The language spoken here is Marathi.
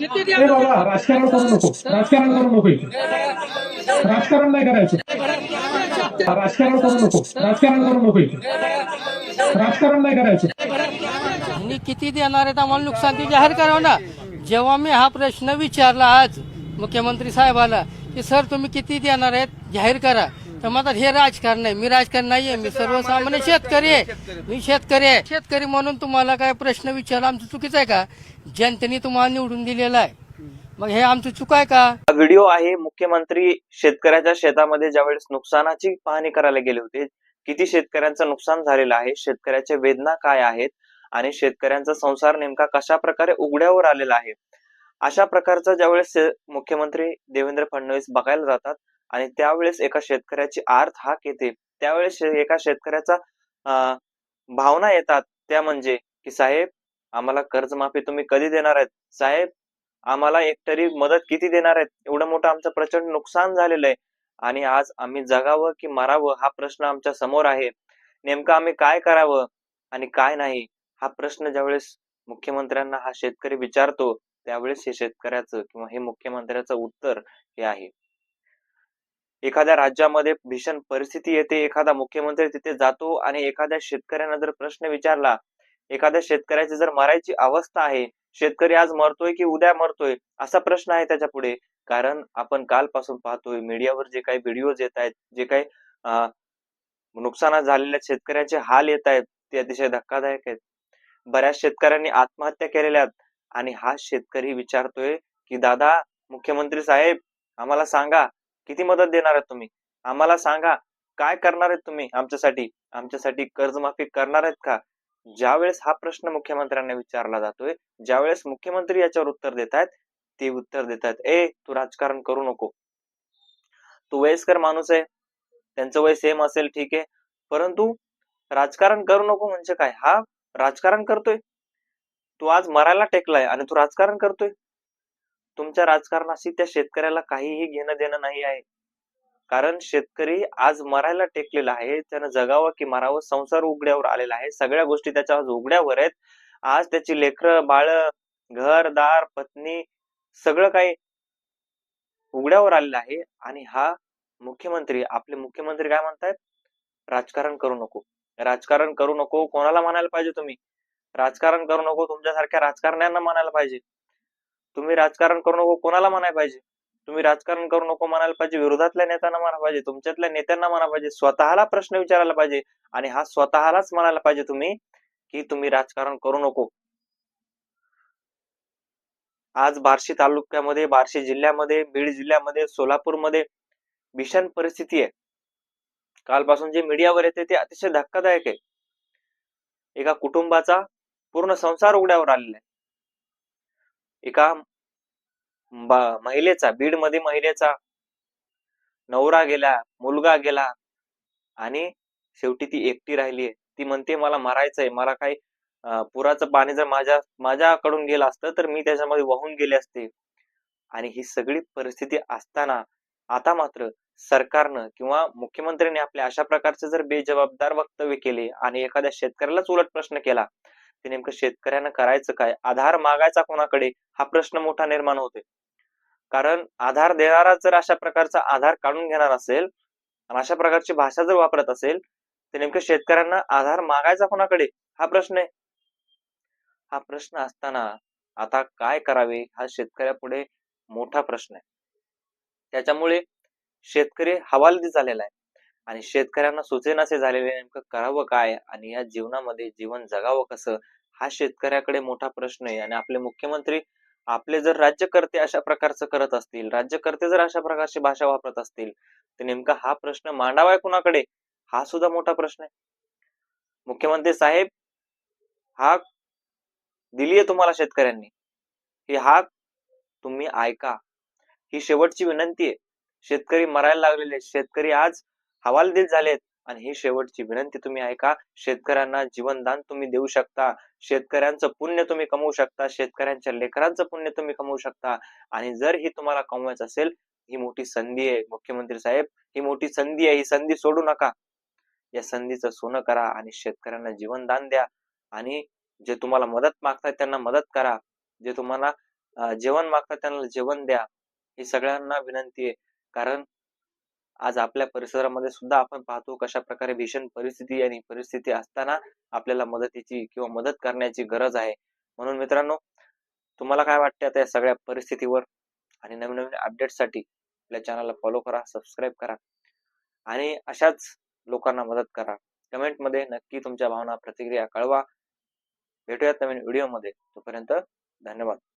बाबा राजकारण करू नको. राजकारण करू नको. राजकारण नाही करायचं. राजकारण करू नको. राजकारण करू नको. राजकारण नाही करायचं. आणि किती देणार आहेत आम्हाला नुकसान ते जाहीर करावं ना. जेव्हा मी हा प्रश्न विचारला आज मुख्यमंत्री साहेबाला की सर तुम्ही किती देणार आहेत? जाहीर करा. तर म्हणतात हे राजकारण आहे मी राजकारण नाहीये मी सर्वसामान्य शेतकरी आहे. मी शेतकरी आहे. शेतकरी म्हणून तुम्हाला काय प्रश्न विचारला आमचं चुकीचं आहे का? जनतेने तुम्हाला निवडून दिलेलं आहे. मग हे आमचं चुक आहे का? हा व्हिडिओ आहे मुख्यमंत्री शेतकऱ्याच्या शेतामध्ये ज्यावेळेस नुकसानाची पाहणी करायला गेले होते किती शेतकऱ्यांचं नुकसान झालेलं आहे शेतकऱ्याच्या वेदना काय आहेत आणि शेतकऱ्यांचा संसार नेमका कशा प्रकारे उघड्यावर आलेला आहे. अशा प्रकारचा ज्यावेळेस मुख्यमंत्री देवेंद्र फडणवीस बघायला जातात आणि त्यावेळेस एका शेतकऱ्याची आर्थ हाक येते त्यावेळेस एका शेतकऱ्याचा भावना येतात. त्या म्हणजे की साहेब आम्हाला कर्जमाफी तुम्ही कधी देणार आहेत? साहेब आम्हाला एकतरी मदत किती देणार आहेत? एवढं मोठं आमचं प्रचंड नुकसान झालेलं आहे. आणि आज आम्ही जगावं की मरावं हा प्रश्न आमच्यासमोर आहे. नेमकं आम्ही काय करावं आणि काय नाही? हा प्रश्न ज्यावेळेस मुख्यमंत्र्यांना हा शेतकरी विचारतो त्यावेळेस हे शेतकऱ्याचं किंवा हे मुख्यमंत्र्याचं उत्तर हे आहे. एखाद्या राज्यामध्ये भीषण परिस्थिती येते एखादा मुख्यमंत्री तिथे जातो आणि एखाद्या शेतकऱ्यांना जर प्रश्न विचारला एखाद्या शेतकऱ्याची जर मरायची अवस्था आहे शेतकरी आज मरतोय की उद्या मरतोय असा प्रश्न आहे त्याच्या पुढे. कारण आपण कालपासून पाहतोय मीडियावर जे काही व्हिडिओज येत आहेत जे काही अं, नुकसानात झालेल्या शेतकऱ्यांचे हाल येत आहेत ते अतिशय धक्कादायक आहेत. बऱ्याच शेतकऱ्यांनी आत्महत्या केलेल्या आहेत आणि हा शेतकरी विचारतोय की दादा मुख्यमंत्री साहेब आम्हाला सांगा किती मदत देणार आहात तुम्ही? आम्हाला सांगा काय करणार आहेत तुम्ही आमच्यासाठी? आमच्यासाठी कर्जमाफी करणार आहेत का? ज्यावेळेस हा प्रश्न मुख्यमंत्र्यांना विचारला जातोय ज्यावेळेस मुख्यमंत्री याच्यावर उत्तर देत आहेत ते उत्तर देतात ए तू राजकारण करू नको. तू वयस्कर माणूस आहे त्यांचं वय सेम असेल ठीक आहे. परंतु राजकारण करू नको म्हणजे काय? हा राजकारण करतोय. तू आज मरायला टेकलाय आणि तू राजकारण करतोय. तुमच्या राजकारणाशी त्या शेतकऱ्याला काहीही घेणं देणं नाही आहे. कारण शेतकरी आज मरायला टेकलेला आहे त्यानं जगावं की मारावं संसार उघड्यावर आलेला आहे. सगळ्या गोष्टी त्याच्या आज उघड्यावर आहेत. आज त्याची लेकरं बाळ घर दार पत्नी सगळं काही उघड्यावर आलेलं आहे आणि हा मुख्यमंत्री आपले मुख्यमंत्री काय म्हणतायत? राजकारण करू नको. राजकारण करू नको. कोणाला म्हणायला पाहिजे तुम्ही? राजकारण करू नको. तुमच्यासारख्या राजकारण्यांना म्हणायला पाहिजे. तुम्ही राजकारण करू नको कोणाला म्हणायला पाहिजे? तुम्ही राजकारण करू नको म्हणायला पाहिजे विरोधातल्या नेत्यांना म्हणा पाहिजे तुमच्यातल्या नेत्यांना म्हणा पाहिजे स्वतःला प्रश्न विचारायला पाहिजे आणि हा स्वतःलाच म्हणायला पाहिजे तुम्ही की तुम्ही राजकारण करू नको. आज बार्शी तालुक्यामध्ये बार्शी जिल्ह्यामध्ये बीड जिल्ह्यामध्ये सोलापूरमध्ये भीषण परिस्थिती आहे. कालपासून जे मीडियावर येते ते अतिशय धक्कादायक आहे. एका कुटुंबाचा पूर्ण संसार उघड्यावर आलेला आहे. एका महिलेचा बीडमध्ये महिलेचा नवरा गेला मुलगा गेला आणि शेवटी ती एकटी राहिली ती म्हणते मला मारायचंय मला काही पुराचं पाणी जर माझ्या माझ्याकडून गेलं असतं तर मी त्याच्यामध्ये वाहून गेले असते. आणि ही सगळी परिस्थिती असताना आता मात्र सरकारनं किंवा मुख्यमंत्र्यांनी आपल्या अशा प्रकारचे जर बेजबाबदार वक्तव्य केले आणि एखाद्या शेतकऱ्यालाच उलट प्रश्न केला की नेमकं शेतकऱ्यांना करायचं काय? आधार मागायचा कोणाकडे? हा प्रश्न मोठा निर्माण होते कारण आधार देणारा जर अशा प्रकारचा आधार काढून घेणार असेल आणि अशा प्रकारची भाषा जर वापरत असेल तर नेमकं शेतकऱ्यांना आधार मागायचा कोणाकडे? हा प्रश्न आहे. हा प्रश्न असताना आता काय करावे? हा शेतकऱ्यापुढे मोठा प्रश्न आहे. त्याच्यामुळे शेतकरी हवालदी झालेला आहे. आणि शेतकऱ्यांना सुचेनासे झालेले नेमकं करावं काय? आणि या जीवनामध्ये जीवन जगावं कसं? हा शेतकऱ्याकडे मोठा प्रश्न आहे. आणि आपले मुख्यमंत्री आपले जर राज्यकर्ते अशा प्रकारचं करत असतील राज्यकर्ते जर अशा प्रकारची भाषा वापरत असतील तर नेमका हा प्रश्न मांडावाय कुणाकडे? हा सुद्धा मोठा प्रश्न आहे. मुख्यमंत्री साहेब हा दिलीये तुम्हाला शेतकऱ्यांनी? ही हा तुम्ही ऐका. ही शेवटची विनंती आहे. शेतकरी मरायला लागलेले शेतकरी आज हवालदिल झालेत. आणि ही शेवटची विनंती तुम्ही ऐका शेतकऱ्यांना जीवनदान तुम्ही देऊ शकता. शेतकऱ्यांचं पुण्य तुम्ही कमवू शकता. शेतकऱ्यांच्या लेकरांचं पुण्य तुम्ही कमवू शकता. आणि जर ही तुम्हाला कमवायचं असेल ही मोठी संधी आहे. मुख्यमंत्री साहेब ही मोठी संधी आहे. ही संधी सोडू नका. या संधीचं सोनं करा आणि शेतकऱ्यांना जीवनदान द्या. आणि जे तुम्हाला मदत मागतात त्यांना मदत करा. जे तुम्हाला जेवण मागतात त्यांना जेवण द्या. ही सगळ्यांना विनंती आहे. कारण आज आपल्या परिसरामध्ये सुद्धा आपण पाहतो कशा प्रकारे भीषण परिस्थिती आणि परिस्थिती असताना आपल्याला मदतीची किंवा मदत करण्याची गरज आहे. म्हणून मित्रांनो तुम्हाला काय वाटते आता या सगळ्या परिस्थितीवर? आणि नवीन नवीन अपडेटसाठी आपल्या चॅनलला फॉलो करा सबस्क्राईब करा आणि अशाच लोकांना मदत करा. कमेंटमध्ये नक्की तुमच्या भावना प्रतिक्रिया कळवा. भेटूयात नवीन व्हिडिओमध्ये तोपर्यंत धन्यवाद.